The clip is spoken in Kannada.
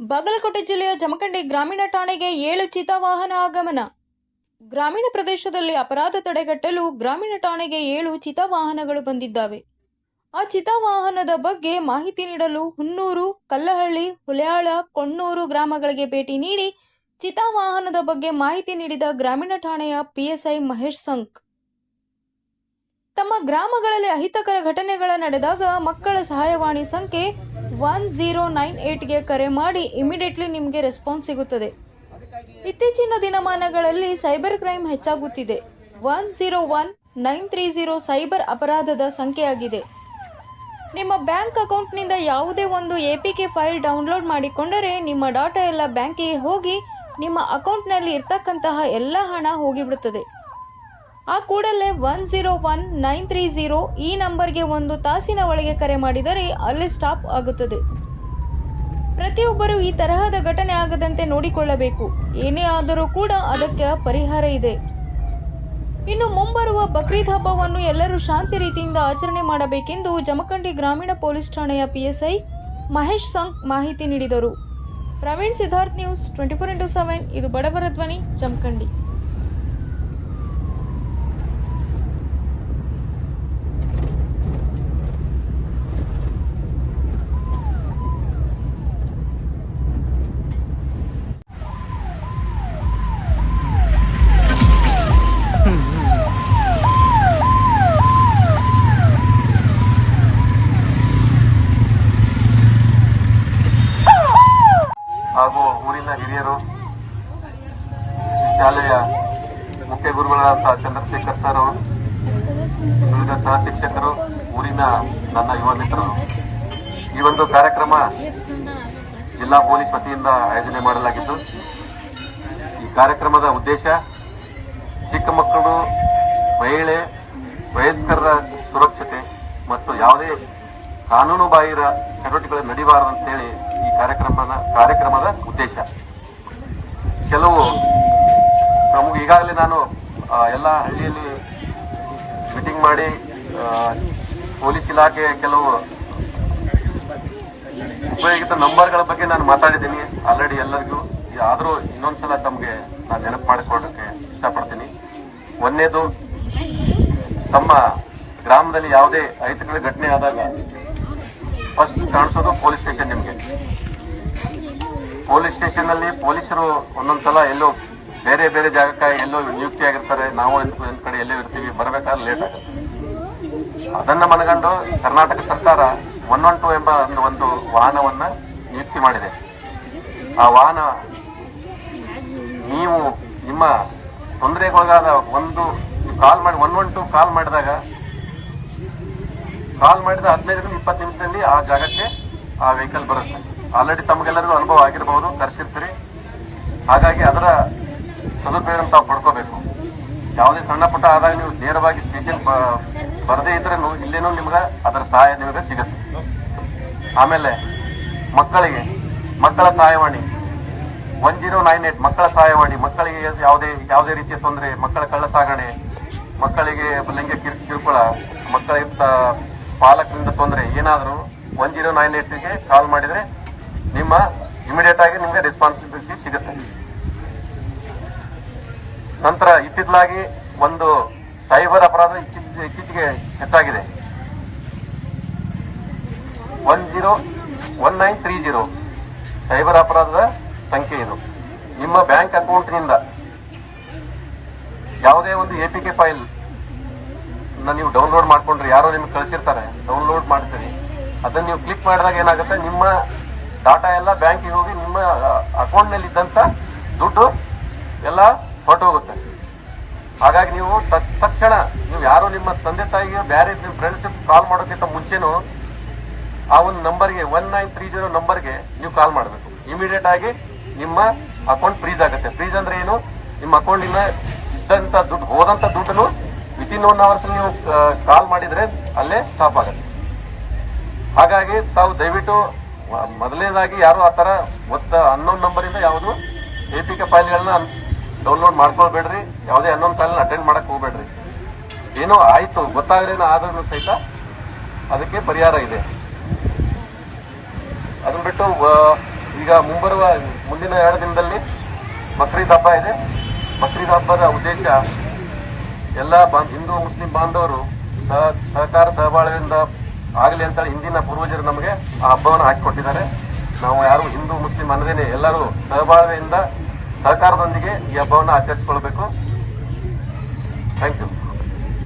ಬಾಗಲಕೋಟೆ ಜಿಲ್ಲೆಯ ಜಮಖಂಡಿ ಗ್ರಾಮೀಣ ಠಾಣೆಗೆ ಏಳು ಚಿತಾವಾಹನ ಆಗಮನ. ಗ್ರಾಮೀಣ ಪ್ರದೇಶದಲ್ಲಿ ಅಪರಾಧ ತಡೆಗಟ್ಟಲು ಗ್ರಾಮೀಣ ಠಾಣೆಗೆ ಏಳು ಚಿತಾವಾಹನಗಳು ಬಂದಿದ್ದಾವೆ. ಆ ಚಿತಾವಾಹನದ ಬಗ್ಗೆ ಮಾಹಿತಿ ನೀಡಲು ಹುನ್ನೂರು, ಕಲ್ಲಹಳ್ಳಿ, ಹುಲ್ಯಾಳ, ಕೊಣ್ಣೂರು ಗ್ರಾಮಗಳಿಗೆ ಭೇಟಿ ನೀಡಿ ಚಿತಾವಾಹನದ ಬಗ್ಗೆ ಮಾಹಿತಿ ನೀಡಿದ ಗ್ರಾಮೀಣ ಠಾಣೆಯ ಪಿಎಸ್ಐ ಮಹೇಶ್ ಸಂಕ್. ತಮ್ಮ ಗ್ರಾಮಗಳಲ್ಲಿ ಅಹಿತಕರ ಘಟನೆಗಳ ನಡೆದಾಗ ಮಕ್ಕಳ ಸಹಾಯವಾಣಿ ಸಂಖ್ಯೆ ಒನ್ ಝೀರೋ ನೈನ್ ಏಟ್ಗೆ ಕರೆ ಮಾಡಿ ಇಮಿಡಿಯೇಟ್ಲಿ ನಿಮಗೆ ರೆಸ್ಪಾನ್ಸ್ ಸಿಗುತ್ತದೆ. ಇತ್ತೀಚಿನ ದಿನಮಾನಗಳಲ್ಲಿ ಸೈಬರ್ ಕ್ರೈಮ್ ಹೆಚ್ಚಾಗುತ್ತಿದೆ. One zero one nine three zero cyber ಅಪರಾಧದ ಸಂಖ್ಯೆಯಾಗಿದೆ. ನಿಮ್ಮ ಬ್ಯಾಂಕ್ ಅಕೌಂಟ್ನಿಂದ ಯಾವುದೇ ಒಂದು A P K file download ಮಾಡಿಕೊಂಡರೆ ನಿಮ್ಮ ಡಾಟಾ ಎಲ್ಲ ಬ್ಯಾಂಕಿಗೆ ಹೋಗಿ ನಿಮ್ಮ ಅಕೌಂಟ್ನಲ್ಲಿ ಇರ್ತಕ್ಕಂತಹ ಎಲ್ಲ ಹಣ ಹೋಗಿಬಿಡುತ್ತದೆ. ಆ ಕೂಡಲೇ one zero one nine three zero ಈ ನಂಬರ್ಗೆ ಒಂದು ತಾಸಿನ ಒಳಗೆ ಕರೆ ಮಾಡಿದರೆ ಅಲ್ಲಿ ಸ್ಟಾಪ್ ಆಗುತ್ತದೆ. ಪ್ರತಿಯೊಬ್ಬರು ಈ ತರಹದ ಘಟನೆ ಆಗದಂತೆ ನೋಡಿಕೊಳ್ಳಬೇಕು. ಏನೇ ಆದರೂ ಕೂಡ ಅದಕ್ಕೆ ಪರಿಹಾರ ಇದೆ. ಇನ್ನು ಮುಂಬರುವ ಬಕ್ರೀದ್ ಹಬ್ಬವನ್ನು ಎಲ್ಲರೂ ಶಾಂತಿ ರೀತಿಯಿಂದ ಆಚರಣೆ ಮಾಡಬೇಕೆಂದು ಜಮಖಂಡಿ ಗ್ರಾಮೀಣ ಪೊಲೀಸ್ ಠಾಣೆಯ ಪಿಎಸ್ಐ ಮಹೇಶ್ ಸಂಕ್ ಮಾಹಿತಿ ನೀಡಿದರು. Praveen Siddharth news twenty four into seven, ಇದು ಬಡವರ ಧ್ವನಿ, ಜಮಖಂಡಿ. ಊರಿನ ಹಿರಿಯರು, ಶಾಲೆಯ ಮುಖ್ಯ ಗುರುಗಳಾದಂತಹ ಚಂದ್ರಶೇಖರ್ ಸರ್ ಅವರು ವಿವಿಧ ಸಹ ಶಿಕ್ಷಕರು, ಊರಿನ ನನ್ನ ಯುವ ಮಿತ್ರರು. ಈ ಒಂದು ಕಾರ್ಯಕ್ರಮ ಜಿಲ್ಲಾ ಪೊಲೀಸ್ ವತಿಯಿಂದ ಆಯೋಜನೆ ಮಾಡಲಾಗಿದ್ದು ಈ ಕಾರ್ಯಕ್ರಮದ ಉದ್ದೇಶ ಚಿಕ್ಕ ಮಕ್ಕಳು, ಮಹಿಳೆ, ವಯಸ್ಕರ ಸುರಕ್ಷತೆ ಮತ್ತು ಯಾವುದೇ ಕಾನೂನು ಬಾಹಿರ ಚಟುವಟಿಕೆಗಳು ಅಂತೇಳಿ ಈ ಕಾರ್ಯಕ್ರಮದ ಕಾರ್ಯಕ್ರಮದ ಉದ್ದೇಶ. ಕೆಲವು ನಮಗೆ ಈಗಾಗಲೇ ನಾನು ಎಲ್ಲ ಹಳ್ಳಿಯಲ್ಲಿ ಮೀಟಿಂಗ್ ಮಾಡಿ ಪೊಲೀಸ್ ಇಲಾಖೆ ಕೆಲವು ಉಪಯೋಗಿತ ನಂಬರ್ಗಳ ಬಗ್ಗೆ ನಾನು ಮಾತಾಡಿದ್ದೀನಿ. ಆಲ್ರೆಡಿ ಎಲ್ಲರಿಗೂ. ಆದರೂ ಇನ್ನೊಂದ್ಸಲ ತಮಗೆ ನಾನು ನೆನಪು ಮಾಡಿಕೊಳ್ಳಕ್ಕೆ ಇಷ್ಟಪಡ್ತೀನಿ. ಒಂದನೇದು ತಮ್ಮ ಗ್ರಾಮದಲ್ಲಿ ಯಾವುದೇ ಅಹಿತಕರ ಘಟನೆ ಆದಾಗ ಫಸ್ಟ್ ಕಾಣಿಸೋದು ಪೊಲೀಸ್ ಸ್ಟೇಷನ್ ನಿಮಗೆ. ಪೊಲೀಸ್ ಸ್ಟೇಷನ್ ಅಲ್ಲಿ ಪೊಲೀಸರು ಒಂದೊಂದ್ಸಲ ಎಲ್ಲೋ ಬೇರೆ ಬೇರೆ ಜಾಗಕ್ಕೆ ಎಲ್ಲೋ ನಿಯುಕ್ತಿ ಆಗಿರ್ತಾರೆ ನಾವು ಒಂದ್ ಕಡೆ ಎಲ್ಲೋ ಇರ್ತೀವಿ. ಬರಬೇಕಾದ್ರೆ ಲೇಟ್ ಆಗುತ್ತೆ. ಅದನ್ನ ಮನಗಂಡು ಕರ್ನಾಟಕ ಸರ್ಕಾರ ಒನ್ ಒನ್ ಟು ಎಂಬ ಒಂದು ಒಂದು ವಾಹನವನ್ನ ನಿಯುಕ್ತಿ ಮಾಡಿದೆ. ಆ ವಾಹನ ನೀವು ನಿಮ್ಮ ತೊಂದರೆಗೊಳಗಾದ ಒಂದು ಕಾಲ್ ಮಾಡಿ, ಒನ್ ಒನ್ ಟು ಕಾಲ್ ಮಾಡಿದಾಗ ಕಾಲ್ ಮಾಡಿದ ಹದಿನೈದರಿಂದ ಇಪ್ಪತ್ತು ನಿಮಿಷದಲ್ಲಿ ಆ ಜಾಗಕ್ಕೆ ಆ ವೆಹಿಕಲ್ ಬರುತ್ತೆ. ಆಲ್ರೆಡಿ ತಮಗೆಲ್ಲರಿಗೂ ಅನುಭವ ಆಗಿರಬಹುದು ಕರ್ಸಿರ್ತೀರಿ ಹಾಗಾಗಿ ಅದರ ಸದುಪಯೋಗ ತಾವು ಪಡ್ಕೋಬೇಕು. ಯಾವುದೇ ಸಣ್ಣ ಪುಟ್ಟ ಆದಾಗ ನೀವು ನೇರವಾಗಿ ಸ್ಟೇಷನ್ ಬರದೇ ಇದ್ರೆ ಇಲ್ಲೇನೂ ನಿಮ್ಗೆ ಅದರ ಸಹಾಯ ನಿಮಗೆ ಸಿಗುತ್ತೆ. ಆಮೇಲೆ ಮಕ್ಕಳಿಗೆ ಮಕ್ಕಳ ಸಹಾಯವಾಣಿ. ಒನ್ ಜೀರೋ ನೈನ್ ಏಟ್ ಮಕ್ಕಳ ಸಹಾಯವಾಣಿ. ಮಕ್ಕಳಿಗೆ ಯಾವುದೇ ಯಾವುದೇ ರೀತಿಯ ತೊಂದರೆ, ಮಕ್ಕಳ ಕಳ್ಳ ಸಾಗಣೆ ಮಕ್ಕಳಿಗೆ ಲಿಂಗ ಕಿರು- ಕಿರುಕುಳ ಮಕ್ಕಳ ಪಾಲಕರಿಂದ ತೊಂದರೆ, ಏನಾದರೂ ಒನ್ ಜೀರೋ ನೈನ್ ಏಟ್ಗೆ ಕಾಲ್ ಮಾಡಿದ್ರೆ ನಿಮ್ಮ ಇಮಿಡಿಯೇಟ್ ಆಗಿ ನಿಮಗೆ ರೆಸ್ಪಾನ್ಸಿಬಿಲಿಟಿ ಸಿಗುತ್ತೆ. ನಂತರ ಇತ್ತಿತ್ತಲಾಗಿ ಒಂದು ಸೈಬರ್ ಅಪರಾಧ ಇತ್ತೀಚೆ- ಇತ್ತೀಚೆಗೆ ಹೆಚ್ಚಾಗಿದೆ. One zero one nine three zero cyber ಅಪರಾಧದ ಸಂಖ್ಯೆ ಇದು. ನಿಮ್ಮ ಬ್ಯಾಂಕ್ ಅಕೌಂಟ್ನಿಂದ ಯಾವುದೇ ಒಂದು ಎ ಪಿ ಕೆ ಫೈಲ್ ನೀವು ಡೌನ್ಲೋಡ್ ಮಾಡ್ಕೊಂಡ್ರೆ ಯಾರೋ ನಿಮ್ಗೆ ಕಳಿಸಿರ್ತಾರೆ ಡೌನ್ಲೋಡ್ ಮಾಡ್ತೀರಿ. ಅದನ್ನ ನೀವು ಕ್ಲಿಕ್ ಮಾಡಿದಾಗ ಏನಾಗುತ್ತೆ? ನಿಮ್ಮ ಡಾಟಾ ಎಲ್ಲ ಬ್ಯಾಂಕಿಗೆ ಹೋಗಿ ನಿಮ್ಮ ಅಕೌಂಟ್ನಲ್ಲಿ ಇದ್ದಂತ ದುಡ್ಡು ಎಲ್ಲ ಹೊರಟೋಗುತ್ತೆ. ಹಾಗಾಗಿ ನೀವು ತಕ್ಷಣ ನೀವು ಯಾರು ನಿಮ್ಮ ತಂದೆ ತಾಯಿಗೆ ಬೇರೆ ನಿಮ್ಮ ಫ್ರೆಂಡ್ಸ್ ಕಾಲ್ ಮಾಡೋಕ್ಕಿಂತ ಮುಂಚೆನೂ ಆ ಒಂದು ನಂಬರ್ಗೆ ಒನ್ ನೈನ್ ತ್ರೀ ಜೀರೋ ನಂಬರ್ಗೆ ನೀವು ಕಾಲ್ ಮಾಡಬೇಕು. ಇಮಿಡಿಯೇಟ್ ಆಗಿ ನಿಮ್ಮ ಅಕೌಂಟ್ ಫ್ರೀಸ್ ಆಗುತ್ತೆ. ಫ್ರೀಸ್ ಅಂದ್ರೆ ಏನು? ನಿಮ್ಮ ಅಕೌಂಟಿನ ಇದ್ದಂತ ದುಡ್ಡು, ಹೋದಂತ ದುಡ್ಡನ್ನು ವಿತಿನ್ ಒನ್ ಅವರ್ಸ್ ನೀವು ಕಾಲ್ ಮಾಡಿದ್ರೆ ಅಲ್ಲೇ ಸ್ಟಾಪ್ ಆಗುತ್ತೆ. ಹಾಗಾಗಿ ತಾವು ದಯವಿಟ್ಟು ಮೊದಲನೇದಾಗಿ ಯಾರು ಆ ತರ ಒತ್ತ ಅನ್ನೋನ್ ನಂಬರಿಂದ ಯಾವುದು ಎ ಪಿ ಕೆ ಫೈಲ್ಗಳನ್ನ ಡೌನ್ಲೋಡ್ ಮಾಡ್ಕೊಳ್ಬೇಡ್ರಿ. ಯಾವುದೇ ಅನ್ನೋನ್ ಫೈಲ್ನ ಅಟೆಂಡ್ ಮಾಡಕ್ ಹೋಗ್ಬೇಡ್ರಿ. ಏನೋ ಆಯ್ತು, ಗೊತ್ತಾಗ್ರೇನೋ ಆದ್ರೂ ಸಹಿತ ಅದಕ್ಕೆ ಪರಿಹಾರ ಇದೆ. ಅದನ್ನ ಬಿಟ್ಟು ಈಗ ಮುಂಬರುವ, ಮುಂದಿನ ಎರಡು ದಿನದಲ್ಲಿ ಬಕ್ರೀದ್ ಹಬ್ಬ ಇದೆ. ಬಕ್ರೀದ್ ಹಬ್ಬದ ಉದ್ದೇಶ ಎಲ್ಲ ಹಿಂದೂ, ಮುಸ್ಲಿಂ ಬಾಂಧವರು ಸಹ ಸಹಕಾರ ಸಹಬಾಳ್ವೆಯಿಂದ ಆಗಲಿ ಅಂತ ಹಿಂದಿನ ಪೂರ್ವಜರು ನಮಗೆ ಆ ಹಬ್ಬವನ್ನು ಹಾಕಿಕೊಟ್ಟಿದ್ದಾರೆ. ನಾವು ಯಾರು ಹಿಂದೂ, ಮುಸ್ಲಿಂ ಅನ್ನದೇನೆ ಎಲ್ಲರೂ ಸಹಬಾಳ್ವೆಯಿಂದ ಸಹಕಾರದೊಂದಿಗೆ ಈ ಹಬ್ಬವನ್ನು ಆಚರಿಸಿಕೊಳ್ಬೇಕು. Thank you.